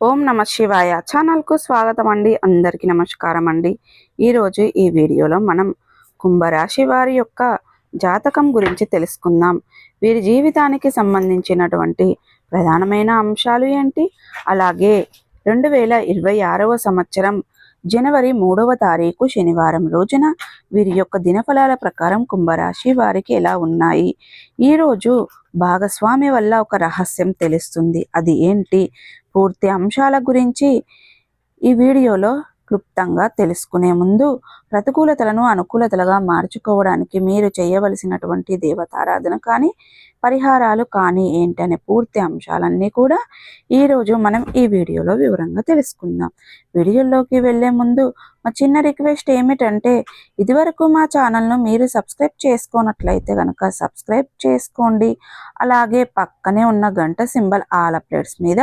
ఓం నమ శివాయ ఛానల్కు స్వాగతం అండి అందరికీ నమస్కారం అండి ఈరోజు ఈ వీడియోలో మనం కుంభరాశి వారి యొక్క జాతకం గురించి తెలుసుకుందాం. వీరి జీవితానికి సంబంధించినటువంటి ప్రధానమైన అంశాలు ఏంటి? అలాగే రెండు వేల ఇరవై ఆరవ సంవత్సరం జనవరి మూడవ తారీఖు శనివారం రోజున వీరి యొక్క దినఫలాల ప్రకారం కుంభరాశి వారికి ఎలా ఉన్నాయి? ఈరోజు భాగస్వామి వల్ల ఒక రహస్యం తెలుస్తుంది. అది ఏంటి? పూర్తి అంశాల గురించి ఈ వీడియోలో క్లుప్తంగా తెలుసుకునే ముందు ప్రతికూలతలను అనుకూలతలుగా మార్చుకోవడానికి మీరు చేయవలసినటువంటి దేవతారాధన కానీ పరిహారాలు కానీ ఏంటనే పూర్తి అంశాలన్నీ కూడా ఈరోజు మనం ఈ వీడియోలో వివరంగా తెలుసుకుందాం. వీడియోలోకి వెళ్ళే ముందు మా చిన్న రిక్వెస్ట్ ఏమిటంటే ఇదివరకు మా ఛానల్ను మీరు సబ్స్క్రైబ్ చేసుకోనట్లయితే కనుక సబ్స్క్రైబ్ చేసుకోండి. అలాగే పక్కనే ఉన్న గంట సింబల్ ఆల్ అప్డేట్స్ మీద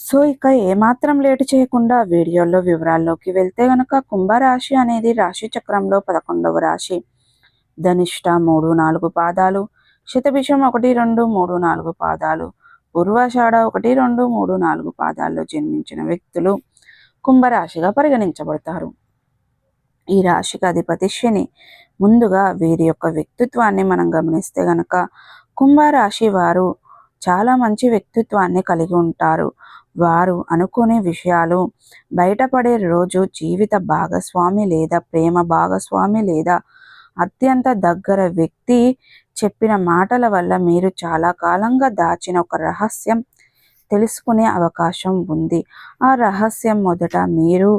సో ఇక ఏమాత్రం లేటు చేయకుండా వీడియోలో వివరాల్లోకి వెళ్తే గనక కుంభరాశి అనేది రాశి చక్రంలో పదకొండవ రాశి. ధనిష్ట మూడు నాలుగు పాదాలు శతభిషం ఒకటి రెండు మూడు నాలుగు పాదాలు పూర్వాషాఢ ఒకటి రెండు మూడు నాలుగు పాదాల్లో జన్మించిన వ్యక్తులు కుంభరాశిగా పరిగణించబడతారు. ఈ రాశికి అధిపతి శని. ముందుగా వీరి యొక్క వ్యక్తిత్వాన్ని మనం గమనిస్తే గనక కుంభరాశి వారు చాలా మంచి వ్యక్తిత్వాన్ని కలిగి ఉంటారు. వారు అనుకునే విషయాలు బయటపడే రోజు జీవిత భాగస్వామి లేదా ప్రేమ భాగస్వామి లేదా అత్యంత దగ్గర వ్యక్తి చెప్పిన మాటల వల్ల మీరు చాలా కాలంగా దాచిన ఒక రహస్యం తెలుసుకునే అవకాశం ఉంది. ఆ రహస్యం మొదట మీరు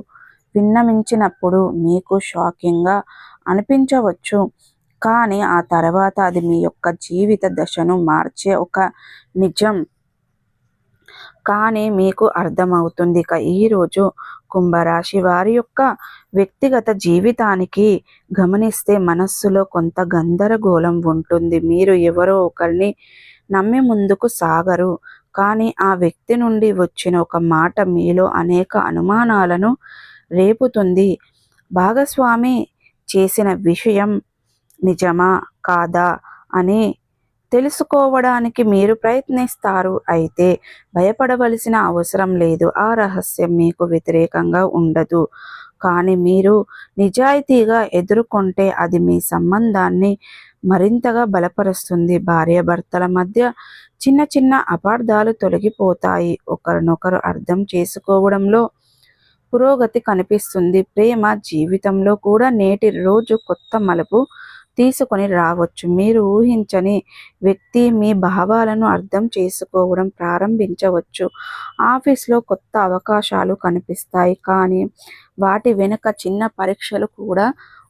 విన్నమించినప్పుడు మీకు షాకింగ్గా అనిపించవచ్చు. కానీ ఆ తర్వాత అది మీ యొక్క జీవిత దశను మార్చే ఒక నిజం కానీ మీకు అర్థమవుతుంది ఇక ఈరోజు కుంభరాశి వారి యొక్క వ్యక్తిగత జీవితానికి గమనిస్తే మనస్సులో కొంత గందరగోళం ఉంటుంది. మీరు ఎవరో ఒకరిని నమ్మి ముందుకు సాగరు. కానీ ఆ వ్యక్తి నుండి వచ్చిన ఒక మాట మీలో అనేక అనుమానాలను రేపుతుంది. భాగస్వామి చేసిన విషయం నిజమా? కాదా? అని తెలుసుకోవడానికి మీరు ప్రయత్నిస్తారు. అయితే భయపడవలసిన అవసరం లేదు. ఆ రహస్యం మీకు వ్యతిరేకంగా ఉండదు. కానీ మీరు నిజాయితీగా ఎదుర్కొంటే అది మీ సంబంధాన్ని మరింతగా బలపరుస్తుంది. భార్యాభర్తల మధ్య చిన్న చిన్న అపార్థాలు తొలగిపోతాయి. ఒకరినొకరు అర్థం చేసుకోవడంలో పురోగతి కనిపిస్తుంది. ప్రేమ జీవితంలో కూడా నేటి రోజు కొత్త మలుపు తీసుకొని రావచ్చు. మీరు ఊహించని వ్యక్తి మీ భావాలను అర్థం చేసుకోవడం ప్రారంభించవచ్చు. ఆఫీస్లో కొత్త అవకాశాలు కనిపిస్తాయి కానీ వాటి వెనుక చిన్న పరీక్షలు కూడా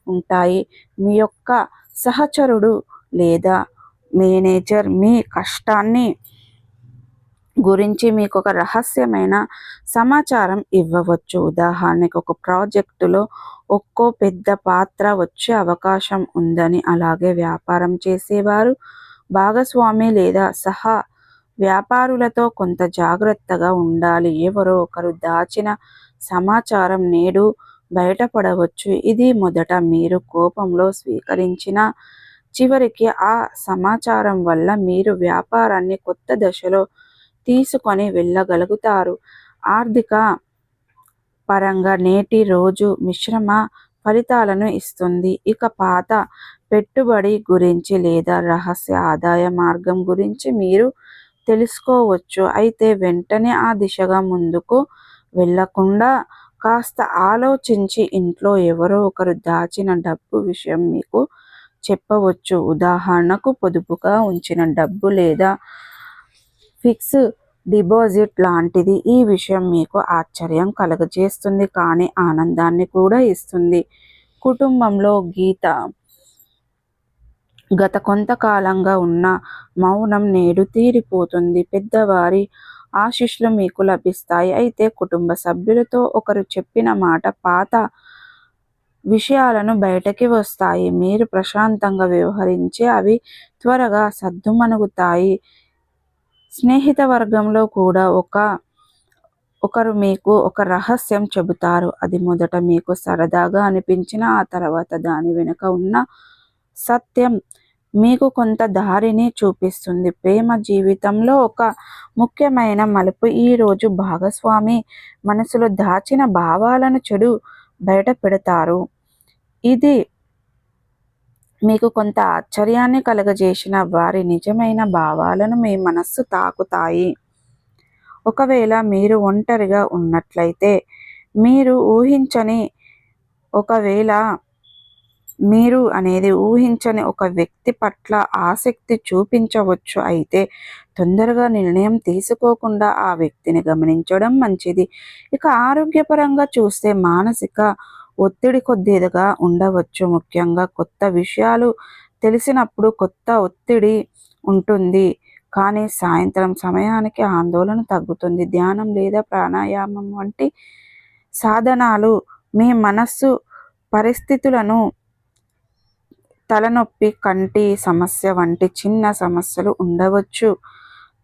ఉంటాయి. మీ యొక్క సహచరుడు లేదా మేనేజర్ మీ కష్టాన్ని గురించి మీకు ఒక రహస్యమైన సమాచారం ఇవ్వవచ్చు. ఉదాహరణకు ఒక ప్రాజెక్టులో ఒక్కో పెద్ద పాత్ర వచ్చే అవకాశం ఉందని అలాగే వ్యాపారం చేసేవారు భాగస్వామి లేదా సహా వ్యాపారులతో కొంత జాగ్రత్తగా ఉండాలి. ఎవరో ఒకరు దాచిన సమాచారం నేడు బయటపడవచ్చు. ఇది మొదట మీరు కోపంలో స్వీకరించిన చివరికి ఆ సమాచారం వల్ల మీరు వ్యాపారాన్ని కొత్త దశలో తీసుకొని వెళ్ళగలుగుతారు. ఆర్థిక పరంగా నేటి రోజు మిశ్రమ ఫలితాలను ఇస్తుంది. ఇక పాత పెట్టుబడి గురించి లేదా రహస్య ఆదాయ మార్గం గురించి మీరు తెలుసుకోవచ్చు. అయితే వెంటనే ఆ దిశగా ముందుకు వెళ్ళకుండా కాస్త ఆలోచించి ఇంట్లో ఎవరో ఒకరు దాచిన డబ్బు విషయం మీకు చెప్పవచ్చు. ఉదాహరణకు పొదుపుగా ఉంచిన డబ్బు లేదా ఫిక్స్ డిపాజిట్ లాంటిది ఈ విషయం మీకు ఆశ్చర్యం కలుగజేస్తుంది కానీ ఆనందాన్ని కూడా ఇస్తుంది. కుటుంబంలో గీత గత కొంతకాలంగా ఉన్న మౌనం నేడు తీరిపోతుంది. పెద్దవారి ఆశీస్సులు మీకు లభిస్తాయి. అయితే కుటుంబ సభ్యులతో ఒకరు చెప్పిన మాట పాత విషయాలను బయటకి వస్తాయి. మీరు ప్రశాంతంగా వ్యవహరించే అవి త్వరగా సద్దుమణుగుతాయి. స్నేహిత వర్గంలో కూడా ఒక ఒకరు మీకు ఒక రహస్యం చెబుతారు. అది మొదట మీకు సరదాగా అనిపించిన ఆ తర్వాత దాని వెనుక ఉన్న సత్యం మీకు కొంత దారిని చూపిస్తుంది. ప్రేమ జీవితంలో ఒక ముఖ్యమైన మలుపు ఈరోజు భాగస్వామి మనసులో దాచిన భావాలను చెడు బయట పెడతారు. ఇది మీకు కొంత ఆశ్చర్యాన్ని కలగజేసిన వారి నిజమైన భావాలను మీ మనస్సు తాకుతాయి. ఒకవేళ మీరు ఒంటరిగా ఉన్నట్లయితే మీరు ఊహించని ఒకవేళ మీరు అనేది ఊహించని ఒక వ్యక్తి పట్ల ఆసక్తి చూపించవచ్చు. అయితే తొందరగా నిర్ణయం తీసుకోకుండా ఆ వ్యక్తిని గమనించడం మంచిది. ఇక ఆరోగ్యపరంగా చూస్తే మానసిక ఒత్తిడి కొద్దిగా ఉండవచ్చు. ముఖ్యంగా కొత్త విషయాలు తెలిసినప్పుడు కొత్త ఒత్తిడి ఉంటుంది. కానీ సాయంత్రం సమయానికి ఆందోళన తగ్గుతుంది. ధ్యానం లేదా ప్రాణాయామం వంటి సాధనాలు మీ మనస్సు పరిస్థితులను తలనొప్పి కంటి సమస్య వంటి చిన్న సమస్యలు ఉండవచ్చు.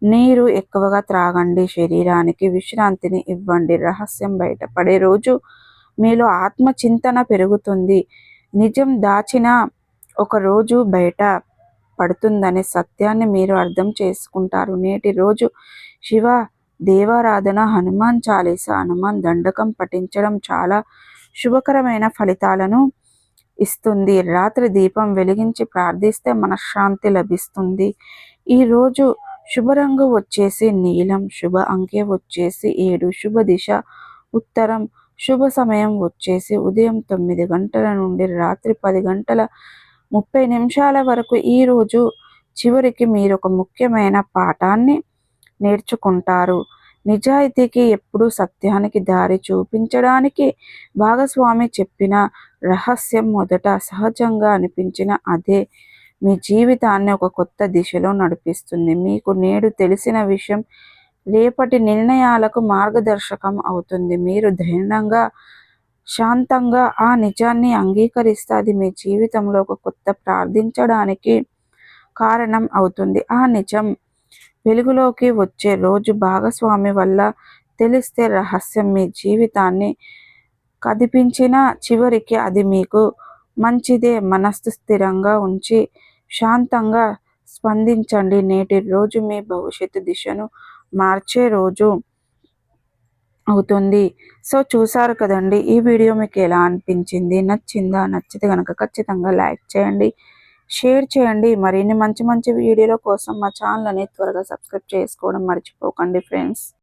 నీరు ఎక్కువగా త్రాగండి. శరీరానికి విశ్రాంతిని ఇవ్వండి. రహస్యం బయటపడే రోజు మీలో ఆత్మచింతన పెరుగుతుంది. నిజం దాచిన ఒక రోజు బయట పడుతుందనే సత్యాన్ని మీరు అర్థం చేసుకుంటారు. నేటి రోజు శివ దేవారాధన హనుమాన్ చాలీస హనుమాన్ దండకం పఠించడం చాలా శుభకరమైన ఫలితాలను ఇస్తుంది. రాత్రి దీపం వెలిగించి ప్రార్థిస్తే మనశ్శాంతి లభిస్తుంది. ఈరోజు శుభరంగు వచ్చేసి నీలం శుభ అంకె వచ్చేసి ఏడు శుభ దిశ ఉత్తరం శుభ సమయం వచ్చేసి ఉదయం తొమ్మిది గంటల నుండి రాత్రి పది గంటల ముప్పై నిమిషాల వరకు ఈరోజు చివరికి మీరు ఒక ముఖ్యమైన పాఠాన్ని నేర్చుకుంటారు. నిజాయితీకి ఎప్పుడు సత్యానికి దారి చూపించడానికి భాగస్వామి చెప్పిన రహస్యం మొదట సహజంగా అనిపించిన అదే మీ జీవితాన్ని ఒక కొత్త దిశలో నడిపిస్తుంది. మీకు నేడు తెలిసిన విషయం రేపటి నిర్ణయాలకు మార్గదర్శకం అవుతుంది. మీరు ధైర్యంగా శాంతంగా ఆ నిజాన్ని అంగీకరిస్తే అది మీ జీవితంలో ఒక కొత్త ప్రార్థించడానికి కారణం అవుతుంది. ఆ నిజం వెలుగులోకి వచ్చే రోజు భాగస్వామి వల్ల తెలిస్తే రహస్యం మీ జీవితాన్ని కదిపించిన చివరికి అది మీకు మంచిదే. మనస్సు స్థిరంగా ఉంచి శాంతంగా స్పందించండి. నేటి రోజు మీ భవిష్యత్తు దిశను మార్చే రోజు అవుతుంది. సో చూసారు కదండి ఈ వీడియో మీకు ఎలా అనిపించింది? నచ్చిందా? నచ్చితే కనుక ఖచ్చితంగా లైక్ చేయండి షేర్ చేయండి. మరిన్ని మంచి మంచి వీడియోల కోసం మా ఛానల్ని త్వరగా సబ్స్క్రైబ్ చేసుకోవడం మర్చిపోకండి ఫ్రెండ్స్.